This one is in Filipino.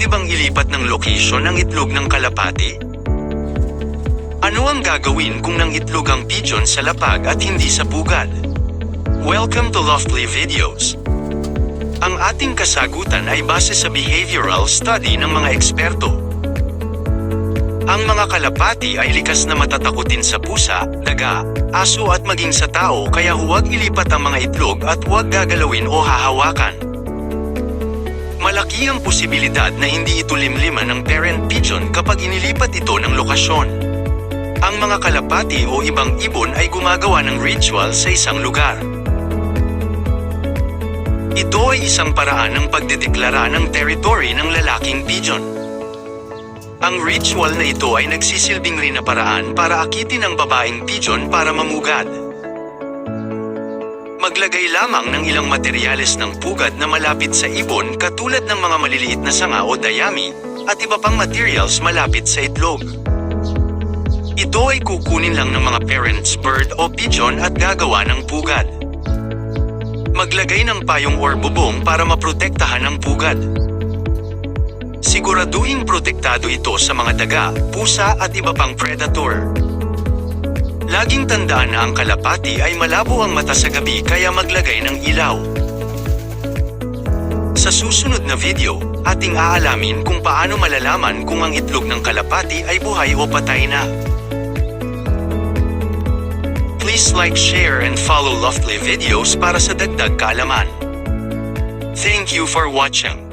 pwede bang ilipat ng location ang itlog ng kalapati? Ano ang gagawin kung nang itlog ang pigeon sa lapag at hindi sa pugad? Welcome to Loftly Videos. Ang ating kasagutan ay base sa behavioral study ng mga eksperto. Ang mga kalapati ay likas na matatakutin sa pusa, daga, aso at maging sa tao kaya huwag ilipat ang mga itlog at huwag gagalawin o hahawakan. Malaki ang posibilidad na hindi ito limliman ng parent pigeon kapag inilipat ito ng lokasyon. Ang mga kalapati o ibang ibon ay gumagawa ng ritual sa isang lugar. Ito ay isang paraan ng pagdedeklara ng territory ng lalaking pigeon. Ang ritual na ito ay nagsisilbing rin na paraan para akitin ang babaeng pigeon para mamugad. Maglagay lamang ng ilang materyales ng pugad na malapit sa ibon katulad ng mga maliliit na sanga o dayami at iba pang materials malapit sa itlog. Ito ay kukunin lang ng mga parents bird o pigeon at gagawa ng pugad. Maglagay ng payong or bubong para maprotektahan ang pugad. Siguraduhing protektado ito sa mga daga, pusa at iba pang predator. Laging tandaan na ang kalapati ay malabo ang mata sa gabi kaya maglagay ng ilaw. Sa susunod na video, ating aalamin kung paano malalaman kung ang itlog ng kalapati ay buhay o patay na. Please like, share and follow Loftly Videos para sa dagdag kaalaman. Thank you for watching.